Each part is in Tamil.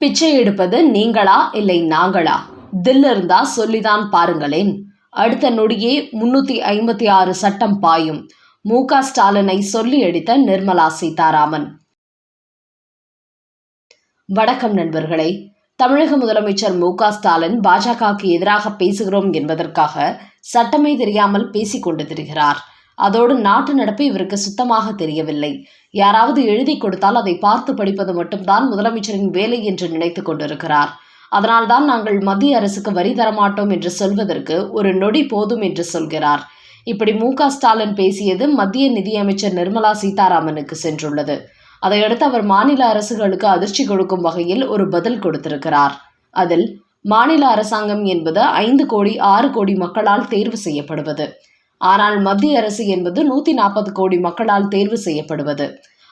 பிச்சை எடுப்பது நீங்களா இல்லை நாங்களா? தில் இருந்தா சொல்லிதான் பாருங்களேன். அடுத்த நொடியே முன்னூத்தி ஐம்பத்தி ஆறு சட்டம் பாயும். மு. க. ஸ்டாலினை சொல்லி அடித்த நிர்மலா சீதாராமன். வணக்கம் நண்பர்களே. தமிழக முதலமைச்சர் மு. க. ஸ்டாலின் பாஜகவுக்கு எதிராக பேசுகிறோம் என்பதற்காக சட்டமே தெரியாமல் பேசிக் கொண்டு திரிகிறார். அதோடு நாட்டு நடப்பு இவருக்கு சுத்தமாக தெரியவில்லை. யாராவது எழுதி கொடுத்தால் அதை பார்த்து படிப்பது மட்டும்தான் முதலமைச்சரின் வேலை என்று நினைத்துக் கொண்டிருக்கிறார். அதனால்தான் நாங்கள் மத்திய அரசுக்கு வரி தரமாட்டோம் என்று சொல்வதற்கு ஒரு நொடி போதும் என்று சொல்கிறார். இப்படி மு க ஸ்டாலின் பேசியது மத்திய நிதியமைச்சர் நிர்மலா சீதாராமனுக்கு சென்றுள்ளது. அதையடுத்து அவர் மாநில அரசுகளுக்கு அதிர்ச்சி கொடுக்கும் வகையில் ஒரு பதில் கொடுத்திருக்கிறார். அதில் மாநில அரசாங்கம் என்பது ஐந்து கோடி ஆறு கோடி மக்களால் தேர்வு செய்யப்படுவது. ஆனால் மத்திய அரசு என்பது நூற்றி நாற்பது கோடி மக்களால் தேர்வு செய்யப்படுவது.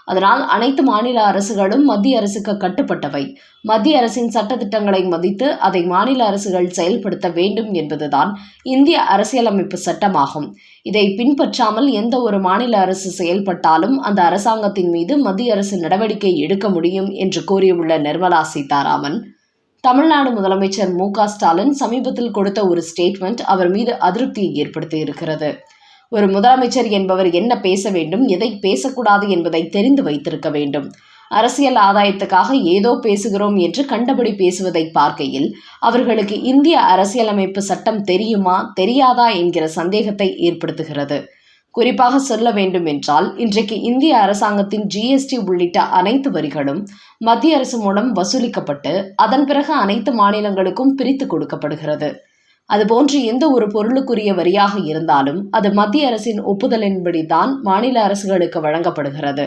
அதனால் அனைத்து மாநில அரசுகளும் மத்திய அரசுக்கு கட்டுப்பட்டவை. மத்திய அரசின் சட்டத்திட்டங்களை மதித்து அதை மாநில அரசுகள் செயல்படுத்த வேண்டும் என்பதுதான் இந்திய அரசியலமைப்பு சட்டமாகும். இதை பின்பற்றாமல் எந்த ஒரு மாநில அரசு செயல்பட்டாலும் அந்த அரசாங்கத்தின் மீது மத்திய அரசு நடவடிக்கை எடுக்க முடியும் என்று கூறியுள்ள நிர்மலா சீதாராமன் தமிழ்நாடு முதலமைச்சர் மு ஸ்டாலின் சமீபத்தில் கொடுத்த ஒரு ஸ்டேட்மெண்ட் அவர் மீது அதிருப்தியை ஏற்படுத்தி இருக்கிறது. ஒரு முதலமைச்சர் என்பவர் என்ன பேச வேண்டும் எதை பேசக்கூடாது என்பதை தெரிந்து வைத்திருக்க வேண்டும். அரசியல் ஆதாயத்துக்காக ஏதோ பேசுகிறோம் என்று கண்டபடி பேசுவதை பார்க்கையில் அவர்களுக்கு இந்திய அரசியலமைப்பு சட்டம் தெரியுமா தெரியாதா என்கிற சந்தேகத்தை ஏற்படுத்துகிறது. குறிப்பாக சொல்ல வேண்டும் என்றால் இன்றைக்கு இந்திய அரசாங்கத்தின் ஜிஎஸ்டி உள்ளிட்ட அனைத்து வரிகளும் மத்திய அரசு மூலம் வசூலிக்கப்பட்டு அதன் பிறகு அனைத்து மாநிலங்களுக்கும் பிரித்து கொடுக்கப்படுகிறது. அதுபோன்று எந்த ஒரு பொருளுக்குரிய வரியாக இருந்தாலும் அது மத்திய அரசின் ஒப்புதலின்படி தான் மாநில அரசுகளுக்கு வழங்கப்படுகிறது.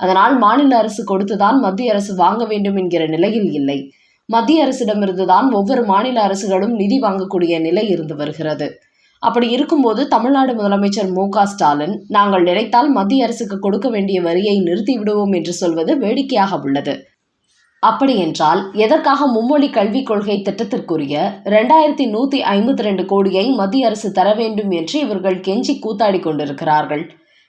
அதனால் மாநில அரசு கொடுத்துதான் மத்திய அரசு வாங்க வேண்டும் என்கிற நிலையில் இல்லை. மத்திய அரசிடமிருந்து தான் ஒவ்வொரு மாநில அரசுகளும் நிதி வாங்கக்கூடிய நிலை இருந்து வருகிறது. அப்படி இருக்கும்போது தமிழ்நாடு முதலமைச்சர் மு க ஸ்டாலின் நாங்கள் நினைத்தால் மத்திய அரசுக்கு கொடுக்க வேண்டிய வரியை நிறுத்தி விடுவோம் என்று சொல்வது வேடிக்கையாக உள்ளது. அப்படி என்றால் எதற்காக மும்மொழி கல்விக் கொள்கை திட்டத்திற்குரிய இரண்டாயிரத்தி நூத்தி ஐம்பத்தி ரெண்டு கோடியை மத்திய அரசு தர வேண்டும் என்று இவர்கள் கெஞ்சி கூத்தாடி கொண்டிருக்கிறார்கள்?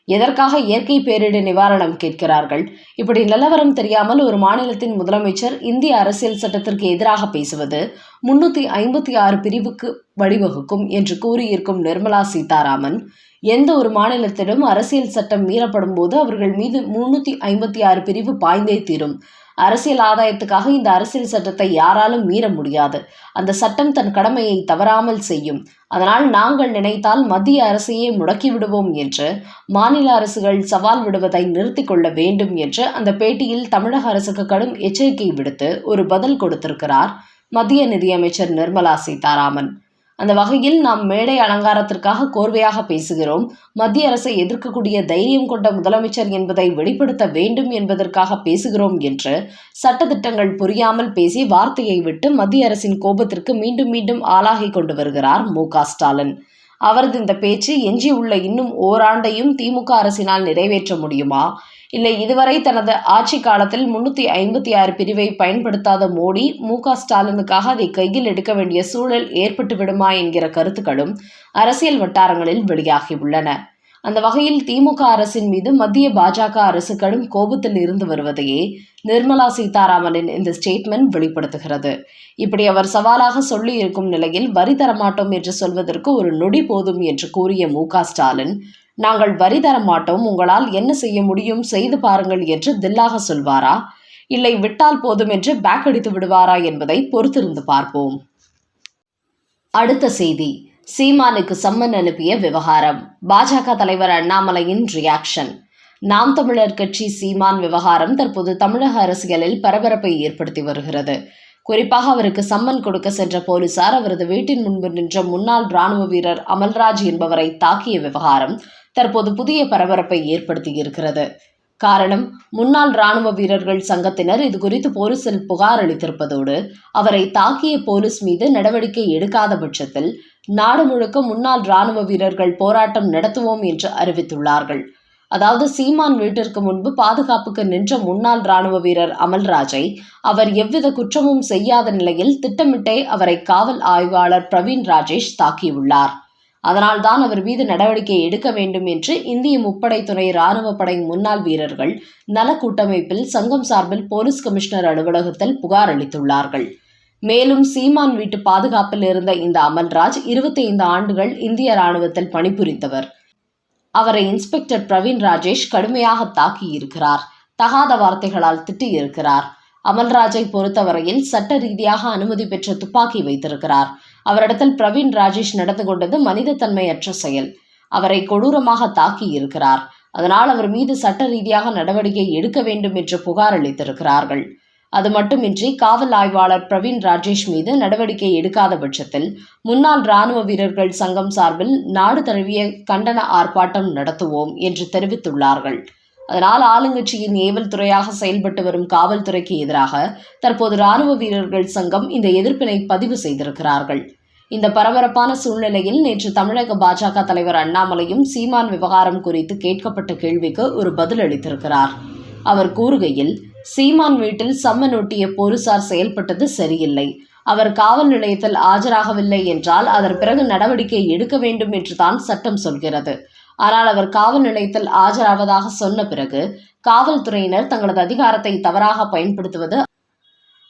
எதற்காக இயற்கை பேரிடு நிவாரணம் கேட்கிறார்கள்? இப்படி நிலவரம் தெரியாமல் ஒரு மாநிலத்தின் முதலமைச்சர் இந்திய அரசியல் சட்டத்திற்கு எதிராக பேசுவது முன்னூத்தி ஐம்பத்தி ஆறு பிரிவுக்கு வழிவகுக்கும் என்று கூறியிருக்கும் நிர்மலா சீதாராமன் எந்த ஒரு மாநிலத்திலும் அரசியல் சட்டம் மீறப்படும் போது அவர்கள் மீது முன்னூத்தி ஐம்பத்தி ஆறு பிரிவு பாய்ந்தே தீரும். அரசியல் ஆதாயத்துக்காக இந்த அரசியல் சட்டத்தை யாராலும் மீற முடியாது. அந்த சட்டம் தன் கடமையை தவறாமல் செய்யும். அதனால் நாங்கள் நினைத்தால் மத்திய அரசையே முடக்கி விடுவோம் என்று மாநில அரசுகள் சவால் விடுவதை நிறுத்திக் கொள்ள வேண்டும் என்று அந்த பேட்டியில் தமிழக அரசுக்கு கடும் எச்சரிக்கை விடுத்து ஒரு பதில் கொடுத்திருக்கிறார் மத்திய நிதியமைச்சர் நிர்மலா சீதாராமன். அந்த வகையில் நாம் மேடை அலங்காரத்திற்காக கோர்வையாக பேசுகிறோம். மத்திய அரசை எதிர்க்கக்கூடிய தைரியம் கொண்ட முதலமைச்சர் என்பதை வெளிப்படுத்த வேண்டும் என்பதற்காக பேசுகிறோம் என்று சட்டத்திட்டங்கள் புரியாமல் பேசி வார்த்தையை விட்டு மத்திய அரசின் கோபத்திற்கு மீண்டும் மீண்டும் ஆளாகி கொண்டு வருகிறார் மு ஸ்டாலின். அவரது இந்த பேச்சு எஞ்சியுள்ள இன்னும் ஓராண்டையும் திமுக அரசினால் நிறைவேற்ற முடியுமா? இல்லை இதுவரை தனது ஆட்சி காலத்தில் முன்னூத்தி ஐம்பத்தி ஆறு பிரிவை பயன்படுத்தாத மோடி மு க ஸ்டாலினுக்காக அதை கையில் எடுக்க வேண்டிய சூழல் ஏற்பட்டு விடுமா என்கிற கருத்துக்களும் அரசியல் வட்டாரங்களில் வெளியாகியுள்ளன. அந்த வகையில் திமுக அரசின் மீது மத்திய பாஜக அரசு கடும் கோபத்தில் இருந்து வருவதையே நிர்மலா சீதாராமனின் இந்த ஸ்டேட்மெண்ட் வெளிப்படுத்துகிறது. இப்படி அவர் சவாலாக சொல்லி இருக்கும் நிலையில் வரி தரமாட்டோம் என்று சொல்வதற்கு ஒரு நொடி போதும் என்று கூறிய மு ஸ்டாலின் நாங்கள் வரி தர மாட்டோம். உங்களால் என்ன செய்ய முடியும்? செய்து பாருங்கள் என்று தில்லாக சொல்வாரா? இல்லை விட்டால் போதும் என்று பேக் அடித்து விடுவாரா என்பதை பொறுத்திருந்து பார்ப்போம். அடுத்த செய்தி. சீமானுக்கு சம்மன் அனுப்பிய விவகாரம். பாஜக தலைவர் அண்ணாமலையின் ரியாக்ஷன் நாம் தமிழர் கட்சி சீமான் விவகாரம் தற்போது தமிழக அரசியலில் பரபரப்பை ஏற்படுத்தி வருகிறது. குறிப்பாக அவருக்கு சம்மன் கொடுக்க சென்ற போலீசார் அவரது வீட்டின் முன்பு நின்ற முன்னாள் ராணுவ வீரர் அமல்ராஜ் என்பவரை தாக்கிய விவகாரம் தற்போது புதிய பரபரப்பை ஏற்படுத்தியிருக்கிறது. காரணம் முன்னாள் ராணுவ வீரர்கள் சங்கத்தினர் இது குறித்து போலீசில் புகார் அளித்திருப்பதோடு அவரை தாக்கிய போலீஸ் மீது நடவடிக்கை எடுக்காத பட்சத்தில் நாடு முழுக்க முன்னாள் ராணுவ வீரர்கள் போராட்டம் நடத்துவோம் என்று அறிவித்துள்ளார்கள். அதாவது சீமான் வீட்டிற்கு முன்பு பாதுகாப்புக்கு நின்ற முன்னாள் ராணுவ வீரர் அமல்ராஜை அவர் எவ்வித குற்றமும் செய்யாத நிலையில் திட்டமிட்டே அவரை காவல் ஆய்வாளர் பிரவீன் ராஜேஷ் தாக்கியுள்ளார். அதனால்தான் அவர் மீது நடவடிக்கை எடுக்க வேண்டும் என்று இந்திய முப்படை துணை ராணுவ படை முன்னாள் வீரர்கள் நல கூட்டமைப்பில் சங்கம் சார்பில் போலீஸ் கமிஷனர் அலுவலகத்தில் புகார் அளித்துள்ளார்கள். மேலும் சீமான் வீட்டு பாதுகாப்பில் இருந்த இந்த அமல்ராஜ் 25 ஆண்டுகள் இந்திய ராணுவத்தில் பணிபுரிந்தவர். அவரை இன்ஸ்பெக்டர் பிரவீன் ராஜேஷ் கடுமையாக தாக்கியிருக்கிறார். தகாத வார்த்தைகளால் திட்டியிருக்கிறார். அமல்ராஜை பொறுத்தவரையில் சட்ட ரீதியாக அனுமதி பெற்ற துப்பாக்கி வைத்திருக்கிறார். அவரிடத்தில் பிரவீன் ராஜேஷ் நடந்து கொண்டது மனிதத்தன்மையற்ற செயல். அவரை கொடூரமாக தாக்கி இருக்கிறார். அதனால் அவர் மீது சட்ட ரீதியாக நடவடிக்கை எடுக்க வேண்டும் என்று புகார் அளித்திருக்கிறார்கள். அது மட்டுமின்றி காவல் ஆய்வாளர் பிரவீன் ராஜேஷ் மீது நடவடிக்கை எடுக்காத பட்சத்தில் முன்னாள் ராணுவ வீரர்கள் சங்கம் சார்பில் நாடு தழுவிய கண்டன ஆர்ப்பாட்டம் நடத்துவோம் என்று தெரிவித்துள்ளார்கள். அதனால் ஆளுங்கட்சியின் ஏவல் துறையாக செயல்பட்டு வரும் காவல்துறைக்கு எதிராக தற்போது ராணுவ வீரர்கள் சங்கம் இந்த எதிர்ப்பினை பதிவு செய்திருக்கிறார்கள். இந்த பரபரப்பான சூழ்நிலையில் நேற்று தமிழக பாஜக தலைவர் அண்ணாமலையும் சீமான் விவகாரம் குறித்து கேட்கப்பட்ட கேள்விக்கு ஒரு பதில் அளித்திருக்கிறார். அவர் கூறுகையில் சீமான் வீட்டில் சம்மன் ஒட்டிய போலீசார் செயல்பட்டது சரியில்லை. அவர் காவல் நிலையத்தில் ஆஜராகவில்லை என்றால் அதன் பிறகு நடவடிக்கை எடுக்க வேண்டும் என்று தான் சட்டம் சொல்கிறது. ஆனால் அவர் காவல் நிலையத்தில் ஆஜராவதாக சொன்ன பிறகு காவல்துறையினர் தங்களது அதிகாரத்தை தவறாக பயன்படுத்துவது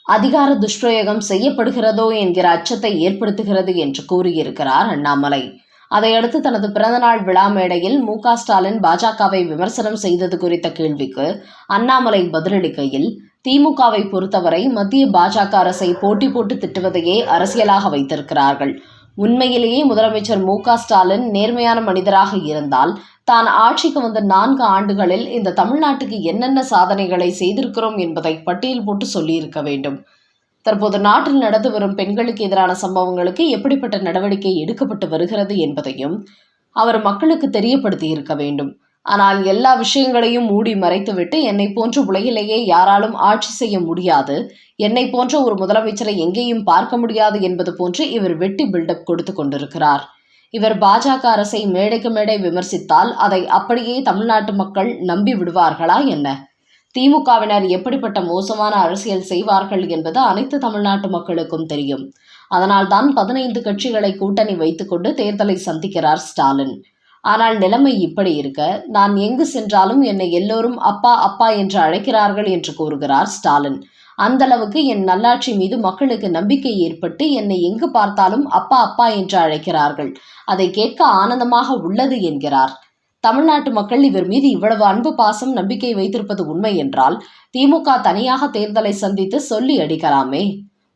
அதிகார துஷ்பிரயோகம் செய்யப்படுகிறதோ என்கிற அச்சத்தை ஏற்படுத்துகிறது என்று கூறியிருக்கிறார் அண்ணாமலை. அதையடுத்து தனது பிறந்தநாள் விழா மேடையில் மு. ஸ்டாலின் பாஜகவை விமர்சனம் செய்தது குறித்த கேள்விக்கு அண்ணாமலை பதிலளிக்கையில் திமுகவை பொறுத்தவரை மத்திய பாஜக அரசை போட்டி போட்டு திட்டுவதையே அரசியலாக வைத்திருக்கிறார்கள். உண்மையிலேயே முதலமைச்சர் மு க ஸ்டாலின் நேர்மையான மனிதராக இருந்தால் தான் ஆட்சிக்கு வந்த நான்கு ஆண்டுகளில் இந்த தமிழ்நாட்டுக்கு என்னென்ன சாதனைகளை செய்திருக்கிறோம் என்பதை பட்டியல் போட்டு சொல்லியிருக்க வேண்டும். தற்போது நாட்டில் நடந்து வரும் பெண்களுக்கு எதிரான சம்பவங்களுக்கு எப்படிப்பட்ட நடவடிக்கை எடுக்கப்பட்டு வருகிறது என்பதையும் அவர் மக்களுக்கு தெரியப்படுத்தி இருக்க வேண்டும். ஆனால் எல்லா விஷயங்களையும் மூடி மறைத்துவிட்டு என்னை போன்ற உலகிலேயே யாராலும் ஆட்சி செய்ய முடியாது. என்னை போன்ற ஒரு முதலமைச்சரை எங்கேயும் பார்க்க முடியாது என்பது போன்று இவர் வெட்டி பில்டப் கொடுத்து கொண்டிருக்கிறார். இவர் பாஜக அரசை மேடைக்கு மேடை விமர்சித்தால் அதை அப்படியே தமிழ்நாட்டு மக்கள் நம்பி விடுவார்களா என்ன? திமுகவினர் எப்படிப்பட்ட மோசமான அரசியல் செய்வார்கள் என்பது அனைத்து தமிழ்நாட்டு மக்களுக்கும் தெரியும். அதனால்தான் பதினைந்து கட்சிகளை கூட்டணி வைத்துக்கொண்டு தேர்தலை சந்திக்கிறார் ஸ்டாலின். ஆனால் நிலைமை இப்படி இருக்க நான் எங்கு சென்றாலும் என்னை எல்லோரும் அப்பா அப்பா என்று அழைக்கிறார்கள் என்று கூறுகிறார் ஸ்டாலின். அந்த அளவுக்கு என் நல்லாட்சி மீது மக்களுக்கு நம்பிக்கை ஏற்பட்டு என்னை எங்கு பார்த்தாலும் அப்பா அப்பா என்று அழைக்கிறார்கள். அதை கேட்க ஆனந்தமாக உள்ளது என்கிறார். தமிழ்நாட்டு மக்கள் இவர் மீது இவ்வளவு அன்பு பாசம் நம்பிக்கை வைத்திருப்பது உண்மை என்றால் திமுக தனியாக தேர்தலை சந்தித்து சொல்லி அடிக்கலாமே.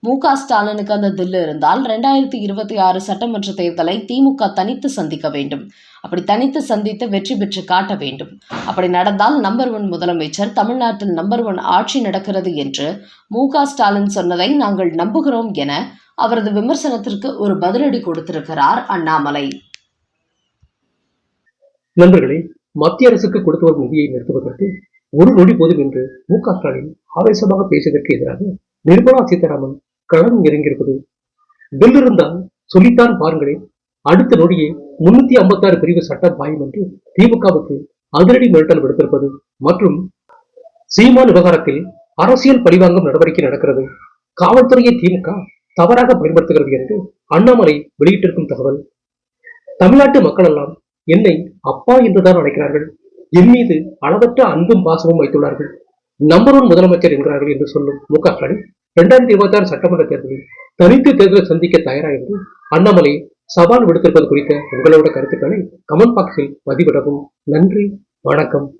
மு க ஸ்டாலினுக்கு அந்த தில்லு இருந்தால் ரெண்டாயிரத்தி இருபத்தி ஆறு சட்டமன்ற தேர்தலை திமுக தனித்து சந்திக்க வேண்டும். அப்படி தனித்து சந்தித்து வெற்றி பெற்று காட்ட வேண்டும். அப்படி நடந்தால் நம்பர் ஒன் முதலமைச்சர் தமிழ்நாட்டில் நம்பர் ஒன் ஆட்சி நடக்கிறது என்று மு க ஸ்டாலின் சொன்னதை நாங்கள் நம்புகிறோம் என அவரது விமர்சனத்திற்கு ஒரு பதிலடி கொடுத்திருக்கிறார் அண்ணாமலை. நண்பர்களே மத்திய அரசுக்கு கொடுத்து வரும் நிதியை நிறுத்துவதற்கு ஒரு நொடி போதும் என்று மு க ஸ்டாலின் ஆவேசமாக பேசியதற்கு எதிராக நிர்மலா சீதாராமன் களம் இறங்கியிருப்பது பில் இருந்தால் சொல்லித்தான் பாருங்களேன். அடுத்த நொடியே முன்னூத்தி ஐம்பத்தாறு பிரிவு சட்டம் பாயும் என்று திமுகவுக்கு அதிரடி மிரட்டல் விடுத்திருப்பது. மற்றும் சீமான் விவகாரத்தில் அரசியல் பழிவாங்கும் நடவடிக்கை நடக்கிறது. காவல்துறையை திமுக தவறாக பயன்படுத்துகிறது என்று அண்ணாமலை வெளியிட்டிருக்கும் தகவல். தமிழ்நாட்டு மக்கள் எல்லாம் என்னை அப்பா என்றுதான் அழைக்கிறார்கள். என் மீது அளவற்ற அன்பும் பாசமும் வைத்துள்ளார்கள். நம்பர் ஒன் முதலமைச்சர் என்கிறார்கள் என்று சொல்லும் மு க ஸ்டாலின் இரண்டாயிரத்தி இருபத்தி ஆறு சட்டமன்ற தேர்தலில் தனித்து தேர்தலை சந்திக்க தயாரா என்று அண்ணாமலை சவால் விடுத்திருப்பது குறித்த உங்களோட கருத்துக்களை கமெண்ட் பாக்ஸில் பதிவிடவும். நன்றி வணக்கம்.